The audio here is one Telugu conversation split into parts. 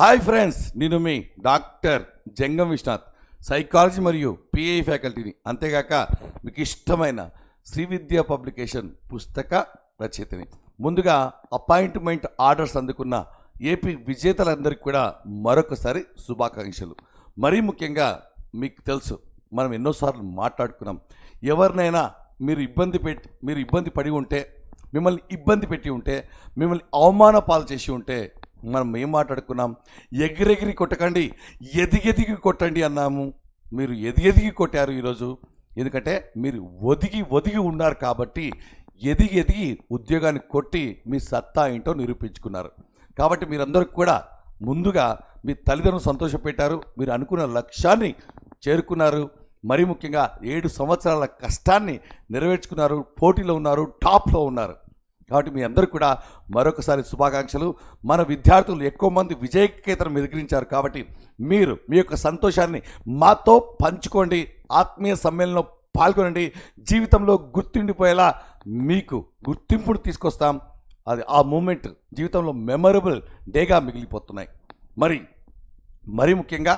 హాయ్ ఫ్రెండ్స్ నేను మీ డాక్టర్ జంగం విశ్వనాథ్. సైకాలజీ మరియు పిఐ ఫ్యాకల్టీని. అంతేగాక మీకు ఇష్టమైన శ్రీ విద్యా పబ్లికేషన్ పుస్తక రచయితని. ముందుగా అపాయింట్మెంట్ ఆర్డర్స్ అందుకున్న ఏపీ విజేతలందరికీ కూడా మరొకసారి శుభాకాంక్షలు. మరీ ముఖ్యంగా మీకు తెలుసు మనం ఎన్నోసార్లు మాట్లాడుకున్నాం. ఎవరినైనా మీరు ఇబ్బంది పెట్టి మీరు ఇబ్బంది పడి ఉంటే మిమ్మల్ని ఇబ్బంది పెట్టి ఉంటే మిమ్మల్ని అవమాన పాలు చేసి ఉంటే మనం ఏం మాట్లాడుకున్నాం? ఎగిరెగిరి కొట్టకండి ఎదిగెదిగి కొట్టండి అన్నాము. మీరు ఎదిగెదిగి కొట్టారు ఈరోజు? ఎందుకంటే మీరు ఒదిగి ఒదిగి ఉన్నారు కాబట్టి ఎదిగి ఎదిగి ఉద్యోగాన్ని కొట్టి మీ సత్తా ఏంటో నిరూపించుకున్నారు. కాబట్టి మీరందరూ కూడా ముందుగా మీ తల్లిదండ్రులు సంతోషపెట్టారు. మీరు అనుకున్న లక్ష్యాన్ని చేరుకున్నారు. మరీ ముఖ్యంగా ఏడు సంవత్సరాల కష్టాన్ని నెరవేర్చుకున్నారు. పోటీలో ఉన్నారు టాప్లో ఉన్నారు. కాబట్టి మీ అందరూ కూడా మరొకసారి శుభాకాంక్షలు. మన విద్యార్థులు ఎక్కువ మంది విజయకేతనం ఎదిరించారు కాబట్టి మీరు మీ యొక్క సంతోషాన్ని మాతో పంచుకోండి. ఆత్మీయ సమ్మేళనంలో పాల్గొనండి. జీవితంలో గుర్తుండిపోయేలా మీకు గుర్తింపును తీసుకొస్తాం. అది ఆ మూమెంట్ జీవితంలో మెమరబుల్ డేగా మిగిలిపోతున్నాయి. మరి మరీ ముఖ్యంగా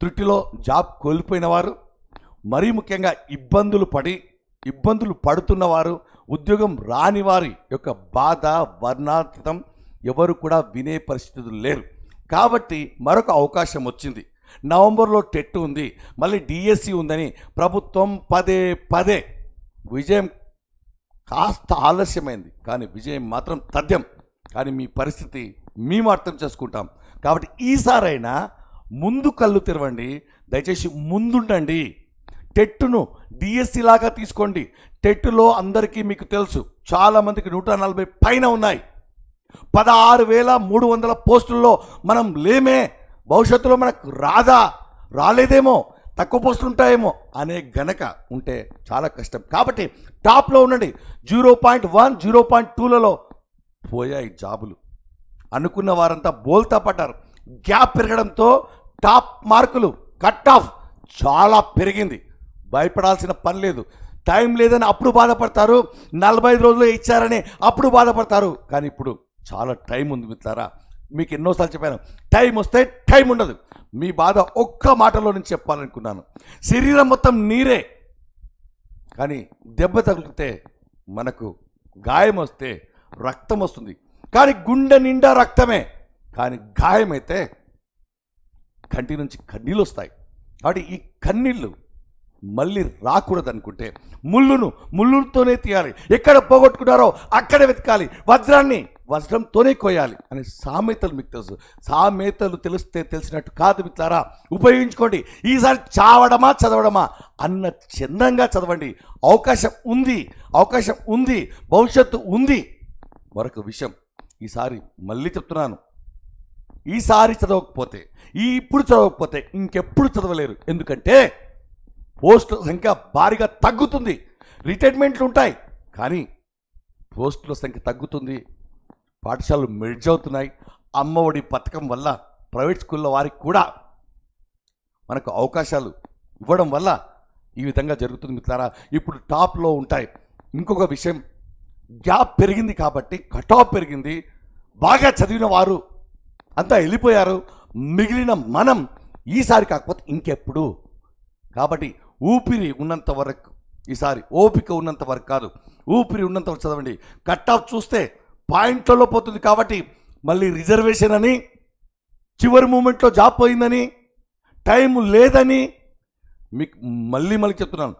త్రుటిలో జాబ్ కోల్పోయిన వారు మరీ ముఖ్యంగా ఇబ్బందులు పడి ఇబ్బందులు పడుతున్నవారు ఉద్యోగం రాని వారి యొక్క బాధ వర్ణాతీతం ఎవరు కూడా వినే పరిస్థితులు లేరు. కాబట్టి మరొక అవకాశం వచ్చింది. నవంబర్లో టెట్ ఉంది మళ్ళీ డిఎస్సి ఉందని ప్రభుత్వం పదే పదే విజయం కాస్త ఆలస్యమైంది. కానీ విజయం మాత్రం తథ్యం. కానీ మీ పరిస్థితి మేము అర్థం చేసుకుంటాం. కాబట్టి ఈసారైనా ముందు కళ్ళు తెరవండి. దయచేసి ముందుండండి. టెట్టును డిఎస్సి లాగా తీసుకోండి. టెట్టులో అందరికీ మీకు తెలుసు చాలామందికి నూట నలభై పైన ఉన్నాయి. పదహారు వేల మూడు వందల పోస్టుల్లో మనం లేమే భవిష్యత్తులో మనకు రాదా రాలేదేమో తక్కువ పోస్టులు ఉంటాయేమో అనే గనక ఉంటే చాలా కష్టం. కాబట్టి టాప్లో ఉండండి. Zero point one zero point టూలలో పోయాయి జాబులు. అనుకున్న వారంతా బోల్తా పడ్డారు. గ్యాప్ పెరగడంతో టాప్ మార్కులు కట్ ఆఫ్ చాలా పెరిగింది. భయపడాల్సిన పని లేదు. టైం లేదని అప్పుడు బాధపడతారు. నలభై ఐదు రోజులు ఇచ్చారని అప్పుడు బాధపడతారు. కానీ ఇప్పుడు చాలా టైం ఉంది మిత్రారా మీకు ఎన్నోసార్లు చెప్పాను. టైం వస్తే టైం ఉండదు. మీ బాధ ఒక్క మాటలో నుంచి చెప్పాలనుకున్నాను. శరీరం మొత్తం నీరే. కానీ దెబ్బ తగిలితే మనకు గాయం వస్తే రక్తం వస్తుంది. కానీ గుండె నిండా రక్తమే. కానీ గాయమైతే కంటి నుంచి కన్నీళ్ళు వస్తాయి. కాబట్టి ఈ కన్నీళ్ళు మళ్ళీ రాకూడదు అనుకుంటే ముళ్ళును ముళ్ళుతోనే తీయాలి. ఎక్కడ పోగొట్టుకున్నారో అక్కడే వెతకాలి. వజ్రాన్ని వజ్రంతోనే కోయాలి అనే సామెతలు మీకు తెలుసు. సామెతలు తెలిస్తే తెలిసినట్టు కాదు మిత్రారా ఉపయోగించుకోండి. ఈసారి చావడమా చదవడమా? అన్న చందంగా చదవండి. అవకాశం ఉంది. అవకాశం ఉంది. భవిష్యత్తు ఉంది. మరొక విషయం ఈసారి మళ్ళీ చెప్తున్నాను. ఈసారి చదవకపోతే ఈ ఇప్పుడు చదవకపోతే ఇంకెప్పుడు చదవలేరు. ఎందుకంటే పోస్టుల సంఖ్య భారీగా తగ్గుతుంది. రిటైర్మెంట్లు ఉంటాయి. కానీ పోస్టుల సంఖ్య తగ్గుతుంది. పాఠశాలలు మెర్జ్ అవుతున్నాయి. అమ్మఒడి పథకం వల్ల ప్రైవేట్ స్కూల్లో వారికి కూడా మనకు అవకాశాలు ఇవ్వడం వల్ల ఈ విధంగా జరుగుతుంది మిత్రారా ఇప్పుడు టాప్లో ఉంటాయి. ఇంకొక విషయం గ్యాప్ పెరిగింది కాబట్టి కట్ ఆఫ్ పెరిగింది. బాగా చదివిన వారు అంతా వెళ్ళిపోయారు. మిగిలిన మనం ఈసారి కాకపోతే ఇంకెప్పుడు. కాబట్టి ఊపిరి ఉన్నంత వరకు ఈసారి ఓపిక ఉన్నంత వరకు కాదు ఊపిరి ఉన్నంత వరకు చదవండి. కట్ ఆఫ్ చూస్తే పాయింట్లలో పోతుంది కాబట్టి మళ్ళీ రిజర్వేషన్ అని చివరి మూమెంట్లో జాబ్ పోయిందని టైం లేదని మీకు మళ్ళీ మళ్ళీ చెప్తున్నాను.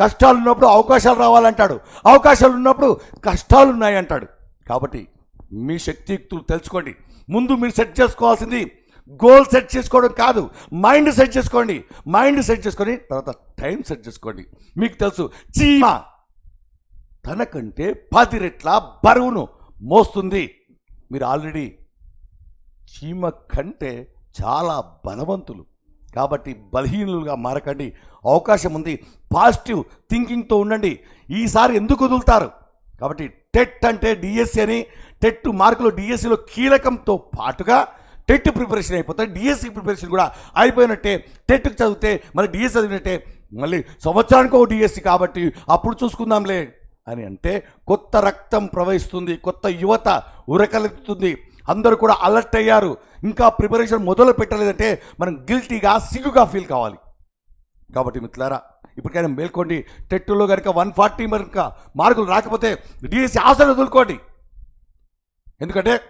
కష్టాలు ఉన్నప్పుడు అవకాశాలు రావాలంటాడు. అవకాశాలు ఉన్నప్పుడు కష్టాలు ఉన్నాయంటాడు. కాబట్టి మీ శక్తియుక్తులు తెలుసుకోండి. ముందు మీరు సెట్ చేసుకోవాల్సింది గోల్ సెట్ చేసుకోవడం కాదు. మైండ్ సెట్ చేసుకోండి. మైండ్ సెట్ చేసుకొని తర్వాత టైం సెట్ చేసుకోండి. మీకు తెలుసు చీమ తనకంటే పది రెట్ల బరువును మోస్తుంది. మీరు ఆల్రెడీ చీమ కంటే చాలా బలవంతులు. కాబట్టి బలహీనులుగా మారకండి. అవకాశం ఉంది. పాజిటివ్ థింకింగ్తో ఉండండి. ఈసారి ఎందుకు వదులుతారు? కాబట్టి టెట్ అంటే డిఎస్సి అని టెట్ మార్కులు డిఎస్సిలో కీలకంతో పాటుగా టెట్ ప్రిపరేషన్ అయిపోతాయి డిఎస్సి ప్రిపరేషన్ కూడా అయిపోయినట్టే. టెట్కి చదివితే మళ్ళీ డిఎస్సి చదివినట్టే. మళ్ళీ సంవత్సరానికి ఒక డిఎస్సి కాబట్టి అప్పుడు చూసుకుందాంలే అని అంటే కొత్త రక్తం ప్రవహిస్తుంది కొత్త యువత ఉరకలెత్తుతుంది. అందరూ కూడా అలర్ట్ అయ్యారు. ఇంకా ప్రిపరేషన్ మొదలు పెట్టలేదంటే మనం గిల్టీగా సిగ్గుగా ఫీల్ కావాలి. కాబట్టి మిత్రులారా ఇప్పటికైనా మేల్కోండి. టెట్టులో కనుక వన్ ఫార్టీ కనుక మార్కులు రాకపోతే డిఎస్సి ఆశలు వదులుకోండి. ఎందుకంటే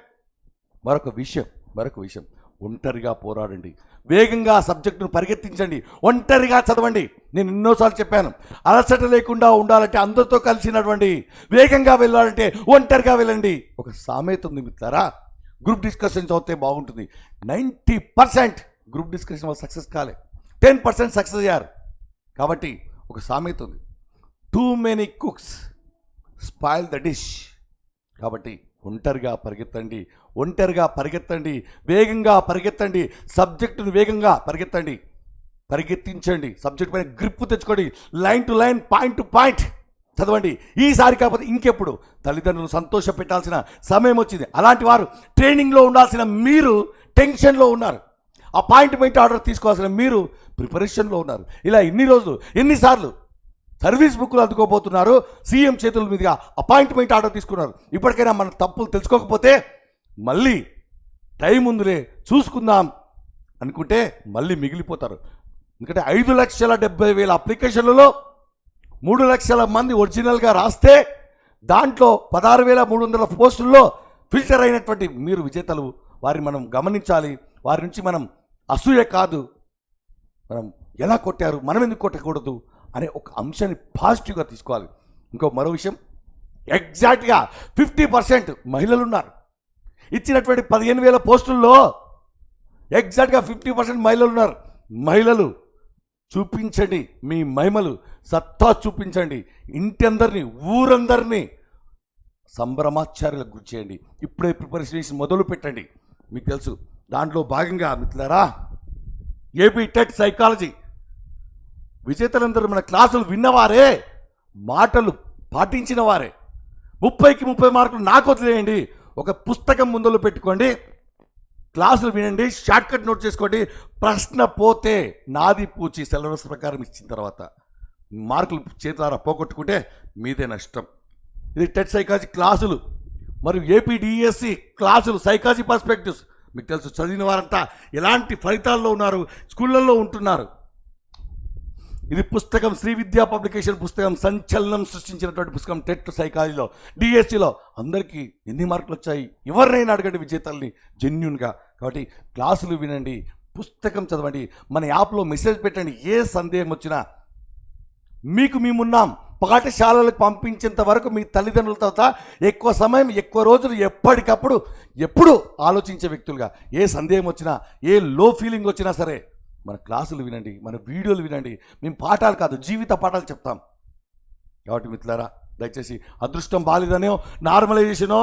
మరొక విషయం మరొక విషయం. ఒంటరిగా పోరాడండి. వేగంగా సబ్జెక్టును పరిగెత్తించండి. ఒంటరిగా చదవండి. నేను ఎన్నోసార్లు చెప్పాను. అలసట లేకుండా ఉండాలంటే అందరితో కలిసినటువంటి వేగంగా వెళ్ళాలంటే ఒంటరిగా వెళ్ళండి. ఒక సామెత ఉంది మిత్రారా గ్రూప్ డిస్కషన్ చదివితే బాగుంటుంది. నైంటీ పర్సెంట్ గ్రూప్ డిస్కషన్ వాళ్ళు సక్సెస్ కాలే. టెన్ పర్సెంట్ సక్సెస్ అయ్యారు. కాబట్టి ఒక సామెత ఉంది. Too many cooks spoil the dish కాబట్టి ఒంటరిగా పరిగెత్తండి ఒంటరిగా పరిగెత్తండి వేగంగా పరిగెత్తండి సబ్జెక్టును వేగంగా పరిగెత్తండి. పరిగెత్తించండి సబ్జెక్ట్ పైన గ్రిప్ తెచ్చుకోండి line to line point to point. చదవండి. ఈసారి కాకపోతే ఇంకెప్పుడు? తల్లిదండ్రులు సంతోష పెట్టాల్సిన సమయం వచ్చింది. అలాంటి వారు ట్రైనింగ్లో ఉండాల్సిన మీరు టెన్షన్లో ఉన్నారు. అపాయింట్మెంట్ ఆర్డర్ తీసుకోవాల్సిన మీరు ప్రిపరేషన్లో ఉన్నారు. ఇలా ఎన్ని రోజులు ఎన్నిసార్లు సర్వీస్ బుక్లు అందుకోబోతున్నారు. సీఎం చేతుల మీదుగా అపాయింట్మెంట్ ఆర్డర్ తీసుకున్నారు. ఇప్పటికైనా మన తప్పులు తెలుసుకోకపోతే మళ్ళీ టైం ఉందిలే చూసుకుందాం అనుకుంటే మళ్ళీ మిగిలిపోతారు. ఎందుకంటే ఐదు లక్షల డెబ్బై వేల అప్లికేషన్లలో మూడు లక్షల మంది ఒరిజినల్గా రాస్తే దాంట్లో పదహారు వేల మూడు వందల పోస్టుల్లో ఫిల్టర్ అయినటువంటి మీరు విజేతలు వారిని మనం గమనించాలి. వారి నుంచి మనం అసూయ కాదు. మనం ఎలా కొట్టారు? మనం ఎందుకు కొట్టకూడదు? అనే ఒక అంశాన్ని పాజిటివ్గా తీసుకోవాలి. ఇంకో మరో విషయం ఎగ్జాక్ట్గా ఫిఫ్టీ పర్సెంట్ మహిళలు ఉన్నారు ఇచ్చినటువంటి పదిహేను వేల పోస్టుల్లో ఎగ్జాక్ట్గా ఫిఫ్టీ పర్సెంట్ మహిళలు ఉన్నారు మహిళలు చూపించండి మీ మహిమలు సత్తా చూపించండి. ఇంటి అందరినీ ఊరందరినీ సంభ్రమాచార్యులకు గురి చేయండి. ఇప్పుడే ప్రిపరేషన్ చేసి మొదలు పెట్టండి. మీకు తెలుసు దాంట్లో భాగంగా మిత్రులారా ఏపీ టెట్ సైకాలజీ విజేతలందరూ మన క్లాసులు విన్నవారే మాటలు పాటించిన వారే ముప్పైకి ముప్పై మార్కులు నాకు వదిలేయండి. ఒక పుస్తకం ముందులో పెట్టుకోండి. క్లాసులు వినండి. షార్ట్కట్ నోట్ చేసుకోండి. ప్రశ్న పోతే నాది పూచి సిలబస్ ప్రకారం ఇచ్చిన తర్వాత. మార్కులు చేతులారా పోగొట్టుకుంటే మీదే నష్టం. ఇది టెట్ సైకాలజీ క్లాసులు. మరియు ఏపీడిఎస్సి క్లాసులు సైకాలజీ పర్స్పెక్టివ్స్. మీకు తెలుసు చదివిన వారంతా ఎలాంటి ఫలితాల్లో ఉన్నారు స్కూళ్ళల్లో ఉంటున్నారు. ఇది పుస్తకం శ్రీ విద్యా పబ్లికేషన్ పుస్తకం సంచలనం సృష్టించినటువంటి పుస్తకం టెట్ సైకాలజీలో డిఎస్సిలో అందరికీ ఎన్ని మార్కులు వచ్చాయి? ఎవరినైనా అడగండి విజేతల్ని జెన్యున్గా. కాబట్టి క్లాసులు వినండి పుస్తకం చదవండి మన యాప్లో మెసేజ్ పెట్టండి ఏ సందేహం వచ్చినా. మీకు మేమున్నాం. పాఠశాలలకు పంపించేంత వరకు మీ తల్లిదండ్రుల తర్వాత ఎక్కువ సమయం ఎక్కువ రోజులు ఎప్పటికప్పుడు ఎప్పుడు ఆలోచించే వ్యక్తులుగా. ఏ సందేహం వచ్చినా ఏ లో ఫీలింగ్ వచ్చినా సరే. మన క్లాసులు వినండి మన వీడియోలు వినండి. మేము పాఠాలు కాదు జీవిత పాఠాలు చెప్తాం. కాబట్టి మిత్రులారా దయచేసి అదృష్టం బాలేదనో నార్మలైజేషనో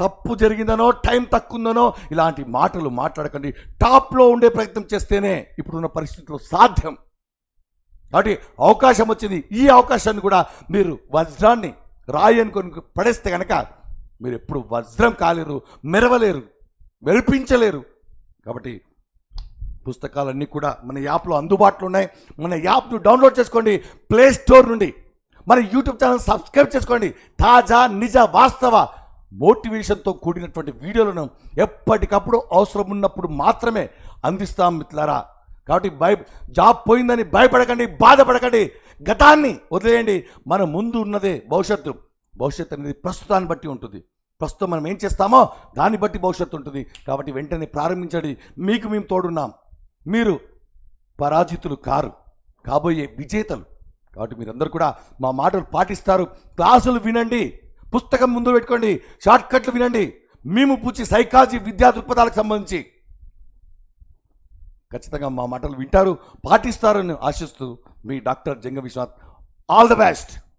తప్పు జరిగిందనో టైం తక్కువ ఉందనో ఇలాంటి మాటలు మాట్లాడకండి. టాప్లో ఉండే ప్రయత్నం చేస్తేనే ఇప్పుడున్న పరిస్థితుల్లో సాధ్యం. కాబట్టి అవకాశం వచ్చింది. ఈ అవకాశాన్ని కూడా మీరు వజ్రాన్ని రాయి అనుకొని పడేస్తే కనుక మీరు ఎప్పుడు వజ్రం కాలేరు మెరవలేరు మెరిపించలేరు. కాబట్టి పుస్తకాలన్నీ కూడా మన యాప్లో అందుబాటులో ఉన్నాయి. మన యాప్ను డౌన్లోడ్ చేసుకోండి. ప్లే స్టోర్ నుండి. మన యూట్యూబ్ ఛానల్ సబ్స్క్రైబ్ చేసుకోండి. తాజా నిజ వాస్తవ మోటివేషన్తో కూడినటువంటి వీడియోలను ఎప్పటికప్పుడు అవసరం ఉన్నప్పుడు మాత్రమే అందిస్తాం మిత్రులారా. కాబట్టి భయ జాబ్ పోయిందని భయపడకండి బాధపడకండి. గతాన్ని వదిలేయండి. మన ముందు ఉన్నదే భవిష్యత్తు. భవిష్యత్తు అనేది ప్రస్తుతాన్ని బట్టి ఉంటుంది. ప్రస్తుతం మనం ఏం చేస్తామో దాన్ని బట్టి భవిష్యత్తు ఉంటుంది. కాబట్టి వెంటనే ప్రారంభించండి. మీకు మేము తోడున్నాం. మీరు పరాజితులు కారు కాబోయే విజేతలు. కాబట్టి మీరందరూ కూడా మా మాటలు పాటిస్తారు. క్లాసులు వినండి. పుస్తకం ముందు పెట్టుకోండి. షార్ట్ కట్లు వినండి. మేము పూచి సైకాలజీ విద్యా దృక్పథాలకు సంబంధించి. ఖచ్చితంగా మా మాటలు వింటారు పాటిస్తారని ఆశిస్తూ మీ doctor Janga Viswanath. All the best